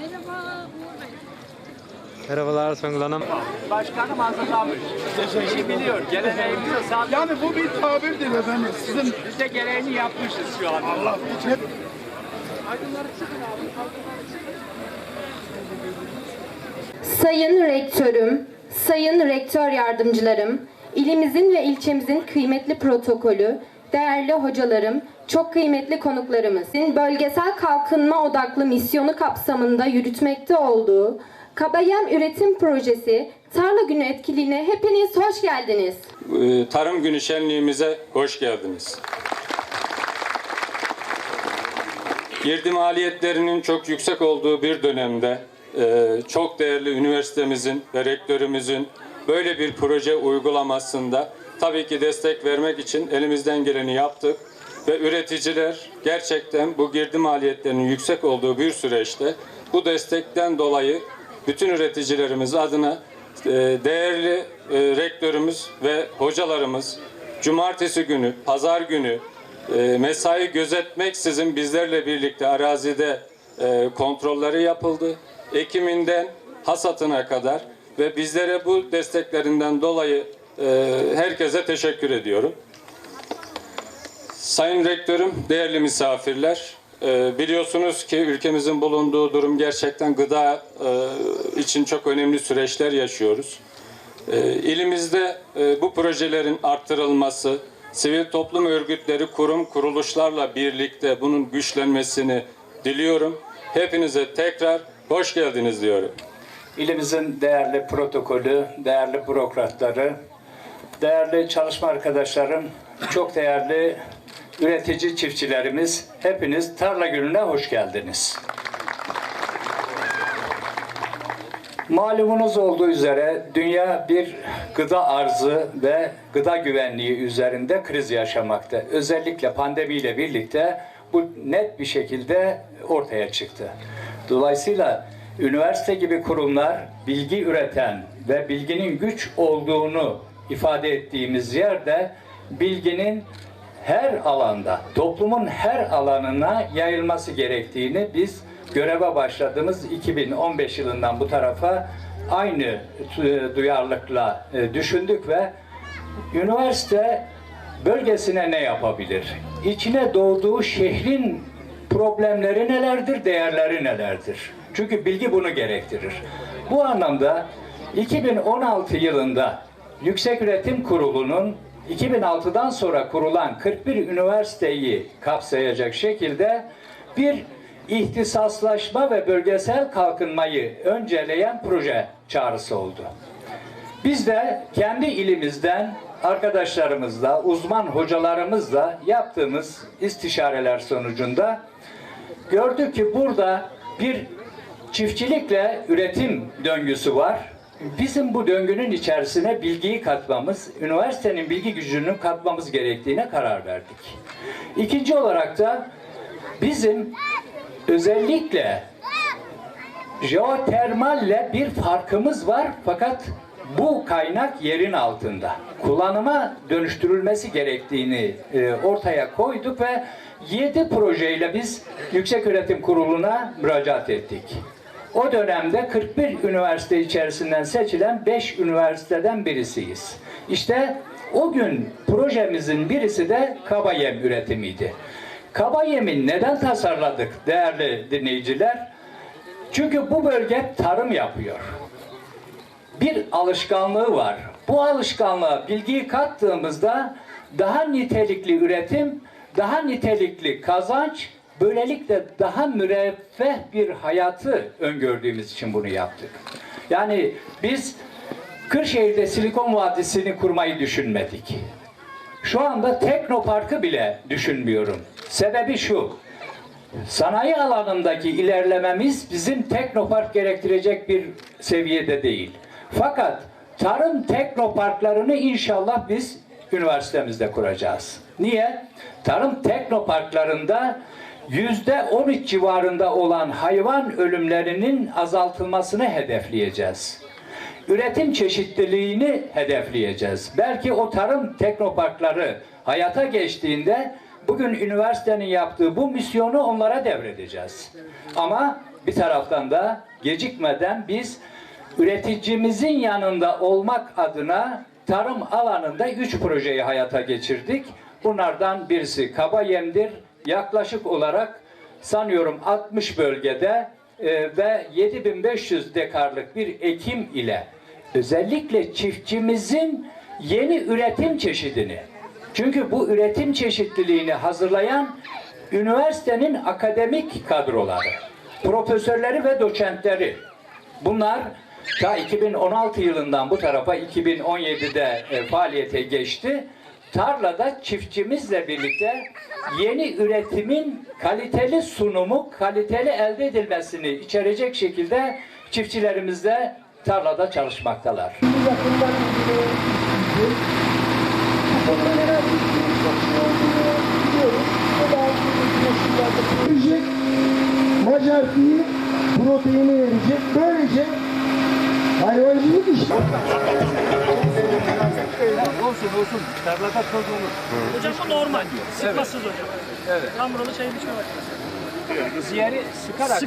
Merhaba Uğur Bey. Merhabalar Songül Hanım. Başkanım hazırlamış. İşi biliyor. Geleneğimize sadık. Yani bu bir tabirdir efendim. Sizin Biz de gereğini yapmışız şu an. Allah için hep Sayın Rektörüm, Sayın Rektör Yardımcılarım, ilimizin ve ilçemizin kıymetli protokolü, değerli hocalarım, çok kıymetli konuklarımızın bölgesel kalkınma odaklı misyonu kapsamında yürütmekte olduğu Kabayem Üretim Projesi Tarla Günü etkinliğine hepiniz hoş geldiniz. Ee, Tarım Günü şenliğimize hoş geldiniz. Girdi maliyetlerinin çok yüksek olduğu bir dönemde e, çok değerli üniversitemizin ve rektörümüzün böyle bir proje uygulamasında tabii ki destek vermek için elimizden geleni yaptık ve üreticiler gerçekten bu girdi maliyetlerinin yüksek olduğu bir süreçte bu destekten dolayı bütün üreticilerimiz adına e, değerli e, rektörümüz ve hocalarımız cumartesi günü, pazar günü e, mesai gözetmeksizin bizlerle birlikte arazide kontrolleri yapıldı. Ekiminden hasatına kadar ve bizlere bu desteklerinden dolayı e, herkese teşekkür ediyorum. Sayın Rektörüm, değerli misafirler, e, biliyorsunuz ki ülkemizin bulunduğu durum gerçekten gıda e, için çok önemli süreçler yaşıyoruz. E, İlimizde e, bu projelerin arttırılması, sivil toplum örgütleri, kurum, kuruluşlarla birlikte bunun güçlenmesini diliyorum. Hepinize tekrar hoş geldiniz diyorum. İlimizin değerli protokolü, değerli bürokratları, değerli çalışma arkadaşlarım, çok değerli üretici çiftçilerimiz, hepiniz tarla gününe hoş geldiniz. Malumunuz olduğu üzere dünya bir gıda arzı ve gıda güvenliği üzerinde kriz yaşamakta. Özellikle pandemiyle birlikte bu net bir şekilde ortaya çıktı. Dolayısıyla üniversite gibi kurumlar bilgi üreten ve bilginin güç olduğunu ifade ettiğimiz yerde bilginin her alanda, toplumun her alanına yayılması gerektiğini biz göreve başladığımız 2015 yılından bu tarafa aynı e, duyarlılıkla e, düşündük ve üniversite bölgesine ne yapabilir? İçine doğduğu şehrin problemleri nelerdir, değerleri nelerdir? Çünkü bilgi bunu gerektirir. Bu anlamda 2016 yılında Yükseköğretim Kurulu'nun 2006'dan sonra kurulan 41 üniversiteyi kapsayacak şekilde bir ihtisaslaşma ve bölgesel kalkınmayı önceleyen proje çağrısı oldu. Biz de kendi ilimizden arkadaşlarımızla, uzman hocalarımızla yaptığımız istişareler sonucunda gördük ki burada bir çiftçilikle üretim döngüsü var. Bizim bu döngünün içerisine bilgiyi katmamız, üniversitenin bilgi gücünü katmamız gerektiğine karar verdik. İkinci olarak da bizim özellikle jeotermalle bir farkımız var fakat bu kaynak yerin altında. Kullanıma dönüştürülmesi gerektiğini e, ortaya koyduk ve 7 projeyle biz Yükseköğretim Kurulu'na müracaat ettik. O dönemde 41 üniversite içerisinden seçilen 5 üniversiteden birisiyiz. İşte o gün projemizin birisi de kaba yem üretimiydi. Kaba yemi neden tasarladık değerli dinleyiciler? Çünkü bu bölge tarım yapıyor. Bir alışkanlığı var. Bu alışkanlığa bilgiyi kattığımızda daha nitelikli üretim, daha nitelikli kazanç, böylelikle daha müreffeh bir hayatı öngördüğümüz için bunu yaptık. Yani biz Kırşehir'de Silikon Vadisi'ni kurmayı düşünmedik. Şu anda Teknopark'ı bile düşünmüyorum. Sebebi şu. Sanayi alanındaki ilerlememiz bizim teknopark gerektirecek bir seviyede değil. Fakat tarım teknoparklarını inşallah biz üniversitemizde kuracağız. Niye? Tarım teknoparklarında yüzde 13 civarında olan hayvan ölümlerinin azaltılmasını hedefleyeceğiz. Üretim çeşitliliğini hedefleyeceğiz. Belki o tarım teknoparkları hayata geçtiğinde bugün üniversitenin yaptığı bu misyonu onlara devredeceğiz. Ama bir taraftan da gecikmeden biz üreticimizin yanında olmak adına tarım alanında üç projeyi hayata geçirdik. Bunlardan birisi kaba yemdir. Yaklaşık olarak sanıyorum 60 bölgede e, ve 7500 dekarlık bir ekim ile özellikle çiftçimizin yeni üretim çeşidini çünkü bu üretim çeşitliliğini hazırlayan üniversitenin akademik kadroları, profesörleri ve doçentleri. Bunlar ta 2016 yılından bu tarafa 2017'de e, faaliyete geçti. Tarlada çiftçimizle birlikte yeni üretimin kaliteli sunumu, kaliteli elde edilmesini içerecek şekilde çiftçilerimizle tarlada çalışmaktalar. görecek. Macar değil, proteini verecek. Böylece hayvancılık işte. Hocam bu normal. Sıkmasız hocam. Evet. Tam buralı şey biçme makinesi. Ciğeri sıkarak